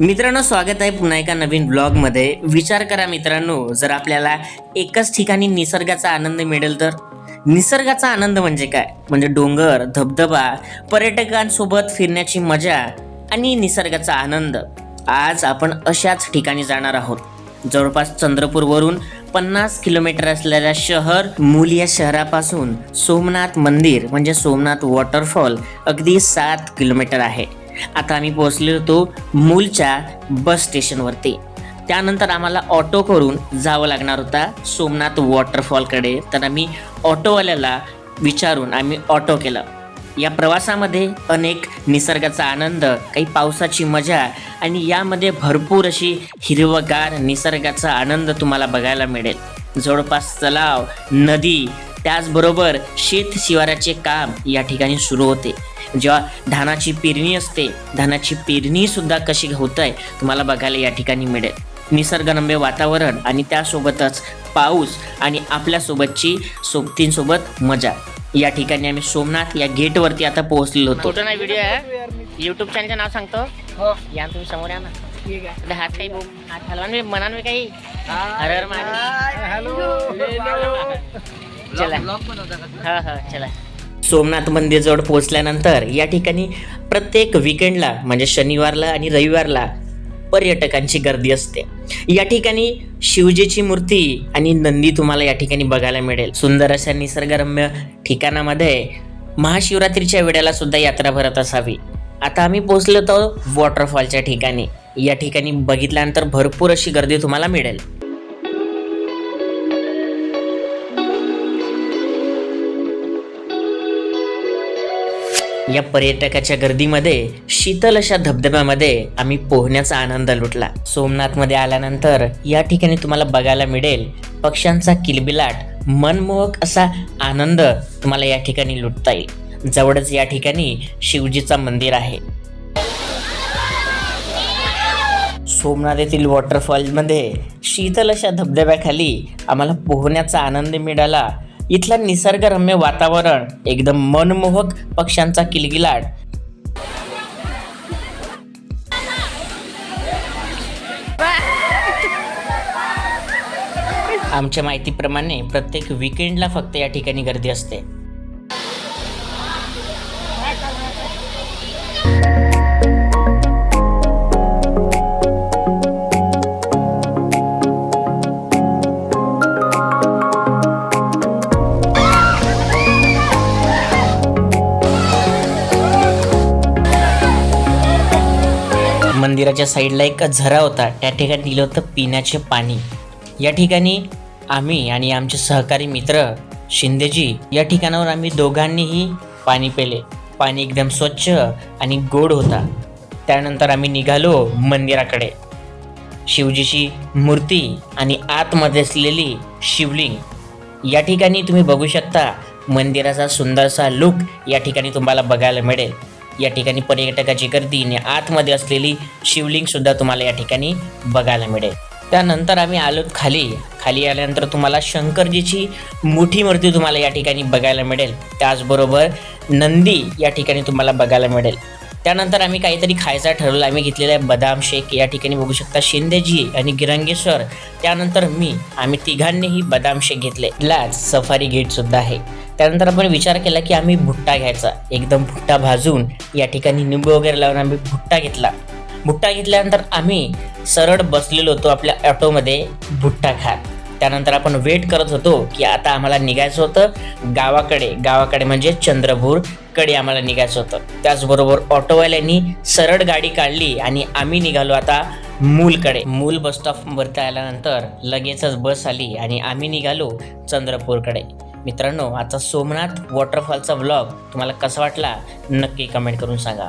मित्रांनो स्वागत आहे पुन्हा एका नवीन ब्लॉगमध्ये विचार करा मित्रांनो जर आपल्याला एकाच ठिकाणी निसर्गाचा आनंद मिळेल तर? निसर्गाचा आनंद म्हणजे काय? म्हणजे डोंगर धबधबा पर्यटकांसोबत फिरण्याची मजा आणि निसर्गाचा आनंद. आज आपण अशाच ठिकाणी जाणार आहोत. जवळपास चंद्रपूरवरून पन्नास किलोमीटर असलेल्या शहर मूल या शहरापासून सोमनाथ मंदिर म्हणजे सोमनाथ वॉटरफॉल अगदी सात किलोमीटर आहे. आता आम्ही पोहोचलो होतो मूलच्या बस स्टेशनवरती त्यानंतर आम्हाला ऑटो करून जावं लागणार होता सोमनाथ वॉटरफॉलकडे तर आम्ही ऑटोवाल्याला विचारून आम्ही ऑटो केलं. या प्रवासामध्ये अनेक निसर्गाचा आनंद काही पावसाची मजा आणि यामध्ये भरपूर अशी हिरवगार निसर्गाचा आनंद तुम्हाला बघायला मिळेल. जवळपास तलाव नदी त्याचबरोबर शेत शिवाराचे काम या ठिकाणी सुरू होते. जेव्हा धानाची पेरणी असते धानाची पेरणी सुद्धा कशी होत आहे तुम्हाला बघायला या ठिकाणी मिळेल. निसर्गरम्य वातावरण आणि त्यासोबतच पाऊस आणि आपल्यासोबतची सोबतींसोबत मजा. या ठिकाणी आम्ही सोमनाथ या गेटवरती आता पोहोचलेलो होतो. फोटो नाही व्हिडिओ आहे युट्यूब चॅनलचं नाव सांगतो. हो. या तुम्ही समोर या ना. हात काही हात हलवा ना मनान मी काही हर हर महादेव. हॅलो. चला. हा हा चला. सोमनाथ मंदिरजवळ पोहोचल्यानंतर या ठिकाणी प्रत्येक विकेंडला म्हणजे शनिवारला आणि रविवारला पर्यटकांची गर्दी असते. या ठिकाणी शिवजीची मूर्ती आणि नंदी तुम्हाला या ठिकाणी बघायला मिळेल. सुंदर अशा निसर्गरम्य ठिकाणामध्ये महाशिवरात्रीच्या वेळेला सुद्धा यात्रा भरत असावी. आता आम्ही पोहोचलो होतो वॉटरफॉलच्या ठिकाणी. या ठिकाणी बघितल्यानंतर भरपूर अशी गर्दी तुम्हाला मिळेल. या पर्यटकाच्या गर्दीमध्ये शीतल अशा धबधब्यामध्ये आम्ही पोहण्याचा आनंद लुटला. सोमनाथमध्ये आल्यानंतर या ठिकाणी तुम्हाला बघायला मिळेल पक्ष्यांचा किलबिलाट मनमोहक असा आनंद तुम्हाला या ठिकाणी लुटता येईल. जवळच या ठिकाणी शिवजीचा मंदिर आहे. सोमनाथ येथील वॉटरफॉलमध्ये शीतल अशा धबधब्याखाली आम्हाला पोहण्याचा आनंद मिळाला. इथलं निसर्गरम्य वातावरण एकदम मनमोहक पक्ष्यांचा किलगिलाट आमच्या माहितीप्रमाणे प्रत्येक विकेंडला फक्त या ठिकाणी गर्दी असते. मंदिराच्या साईडला एक झरा होता. त्या ठिकाणी दिलं होतं पिण्याचे पाणी. या ठिकाणी आम्ही आणि आमचे सहकारी मित्र शिंदेजी या ठिकाणावर आम्ही दोघांनीही पाणी पेले. पाणी एकदम स्वच्छ आणि गोड होता. त्यानंतर आम्ही निघालो मंदिराकडे. शिवजीची मूर्ती आणि आतमध्ये असलेली शिवलिंग. या ठिकाणी तुम्ही बघू शकता मंदिराचा सुंदरसा लुक या ठिकाणी तुम्हाला बघायला मिळेल. या ठिकाणी पर्यटकाची गर्दी आणि आतमध्ये असलेली शिवलिंग सुद्धा तुम्हाला या ठिकाणी बघायला मिळेल. त्यानंतर आम्ही आलो खाली. खाली आल्यानंतर तुम्हाला शंकरजीची मोठी मूर्ती तुम्हाला या ठिकाणी बघायला मिळेल. त्याचबरोबर नंदी या ठिकाणी तुम्हाला बघायला मिळेल. त्यानंतर आम्ही काहीतरी खायचं ठरवलं. आम्ही घेतलेला आहे बदाम शेक. या ठिकाणी बघू शकता शिंदेजी आणि गिरंगेश्वर. त्यानंतर मी आम्ही तिघांनीही बदाम शेक घेतले. लाच सफारी गेट सुद्धा आहे. त्यानंतर आपण विचार केला की आम्ही भुट्टा घ्यायचा. एकदम भुट्टा भाजून या ठिकाणी निंबू वगैरे लावून आम्ही भुट्टा घेतला. भुट्टा घेतल्यानंतर आम्ही सरळ बसलेलो होतो आपल्या ऑटोमध्ये. भुट्टा खात त्यानंतर आपण वेट करत होतो की आता आम्हाला निघायचं होतं गावाकडे. गावाकडे म्हणजे चंद्रपूरकडे आम्हाला निघायचं होतं. त्याचबरोबर ऑटोवाल्यांनी सरळ गाडी काढली आणि आम्ही निघालो आता मूलकडे. मूल बस स्टॉपवरती आल्यानंतर लगेचच बस आली आणि आम्ही निघालो चंद्रपूरकडे. मित्रांनो आता सोमनाथ वॉटरफॉलचा ब्लॉग तुम्हाला कसा वाटला? नक्की कमेंट करून सांगा.